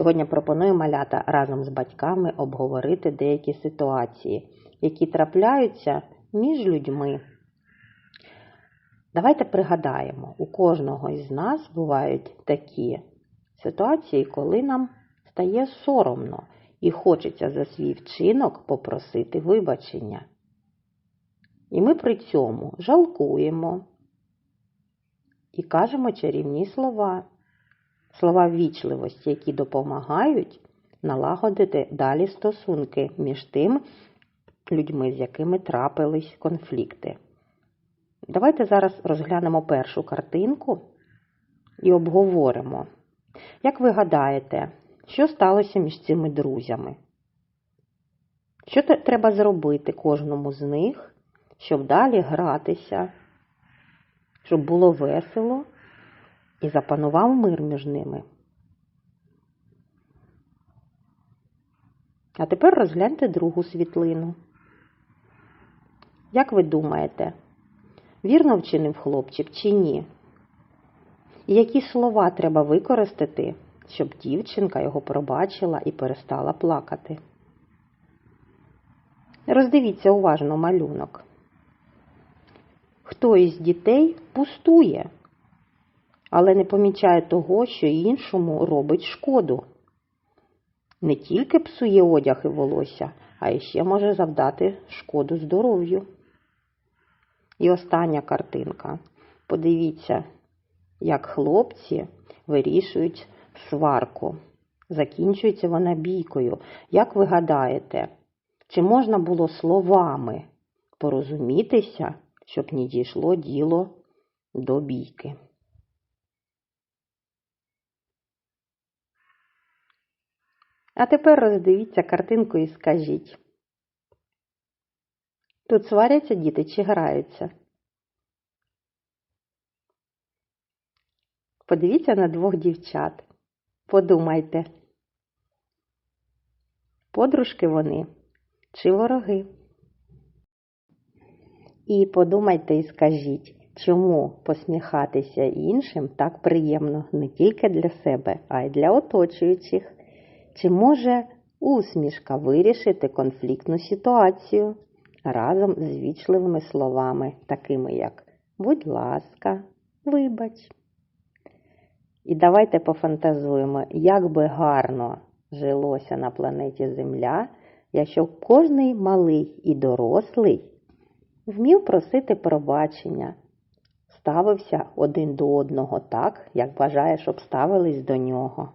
Сьогодні пропоную малята разом з батьками обговорити деякі ситуації, які трапляються між людьми. Давайте пригадаємо, у кожного із нас бувають такі ситуації, коли нам стає соромно і хочеться за свій вчинок попросити вибачення. І ми при цьому жалкуємо і кажемо чарівні слова, слова ввічливості, які допомагають налагодити далі стосунки між тим людьми, з якими трапились конфлікти. Давайте зараз розглянемо першу картинку і обговоримо. Як ви гадаєте, що сталося між цими друзями? Що треба зробити кожному з них, щоб далі гратися, щоб було весело і запанував мир між ними? А тепер розгляньте другу світлину. Як ви думаєте, вірно вчинив хлопчик чи ні? І які слова треба використати, щоб дівчинка його пробачила і перестала плакати? Роздивіться уважно малюнок. Хто із дітей пустує, але не помічає того, що іншому робить шкоду. Не тільки псує одяг і волосся, а ще може завдати шкоду здоров'ю. І остання картинка. Подивіться, як хлопці вирішують сварку. Закінчується вона бійкою. Як ви гадаєте, чи можна було словами порозумітися, щоб не дійшло діло до бійки? А тепер роздивіться картинку і скажіть. Тут сваряться діти чи граються? Подивіться на двох дівчат. Подумайте, подружки вони чи вороги? І подумайте і скажіть, чому посміхатися іншим так приємно не тільки для себе, а й для оточуючих. Чи може усмішка вирішити конфліктну ситуацію разом з вічливими словами, такими як будь ласка, вибач. І давайте пофантазуємо, як би гарно жилося на планеті Земля, якщо кожний малий і дорослий вмів просити пробачення, ставився один до одного так, як бажає, щоб ставились до нього.